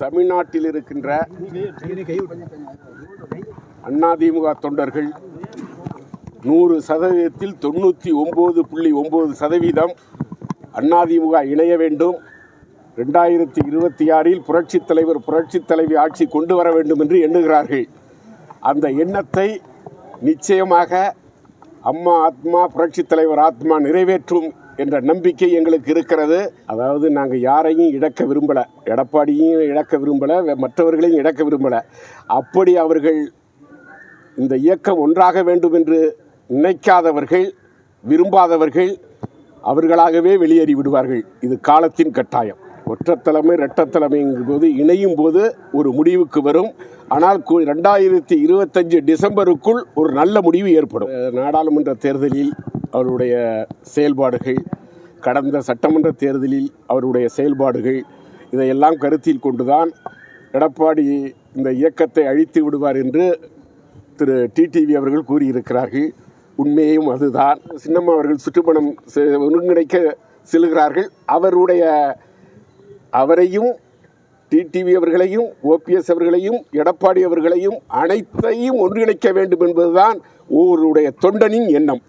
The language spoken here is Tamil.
தமிழ்நாட்டில் இருக்கின்ற அதிமுக தொண்டர்கள் நூறு சதவீதத்தில் தொண்ணூற்றி ஒம்பது புள்ளி ஒம்பது சதவீதம் அதிமுக இணைய வேண்டும். ரெண்டாயிரத்தி இருபத்தி ஆறில் புரட்சித் தலைவர் புரட்சித் தலைவி ஆட்சி கொண்டு வர வேண்டும் என்று எண்ணுகிறார்கள். அந்த எண்ணத்தை நிச்சயமாக அம்மா ஆத்மா புரட்சித் தலைவர் ஆத்மா நிறைவேற்றும் என்ற நம்பிக்கை எங்களுக்கு இருக்கிறது. அதாவது நாங்கள் யாரையும் இழக்க விரும்பலை. எடப்பாடியும் இழக்க விரும்பலை. மற்றவர்களையும் இழக்க விரும்பலை. அப்படி அவர்கள் இந்த இயக்கம் ஒன்றாக வேண்டும் என்று நினைக்காதவர்கள் விரும்பாதவர்கள் அவர்களாகவே வெளியேறி விடுவார்கள். இது காலத்தின் கட்டாயம். ஒற்றத்தலைமை இரட்டத்தலைமைங்கும் போது இணையும் போது ஒரு முடிவுக்கு வரும். ஆனால் ரெண்டாயிரத்தி இருபத்தஞ்சு டிசம்பருக்குள் ஒரு நல்ல முடிவு ஏற்படும். நாடாளுமன்ற தேர்தலில் அவருடைய செயல்பாடுகள் கடந்த சட்டமன்ற தேர்தலில் அவருடைய செயல்பாடுகள் இதையெல்லாம் கருத்தில் கொண்டுதான் எடப்பாடி இந்த இயக்கத்தை அழித்து விடுவார் என்று திரு டிடிவி அவர்கள் கூறியிருக்கிறார்கள். உண்மையும் அதுதான். சின்னம்மா அவர்கள் சுற்றுப்பணம் செ- ஒருங்கிணைக்க செல்கிறார்கள். அவருடைய அவரையும் டிடிவி அவர்களையும் ஓபிஎஸ் அவர்களையும் எடப்பாடி அவர்களையும் அனைத்தையும் ஒன்றிணைக்க வேண்டும் என்பதுதான் ஒவ்வொருடைய தொண்டனின் எண்ணம்.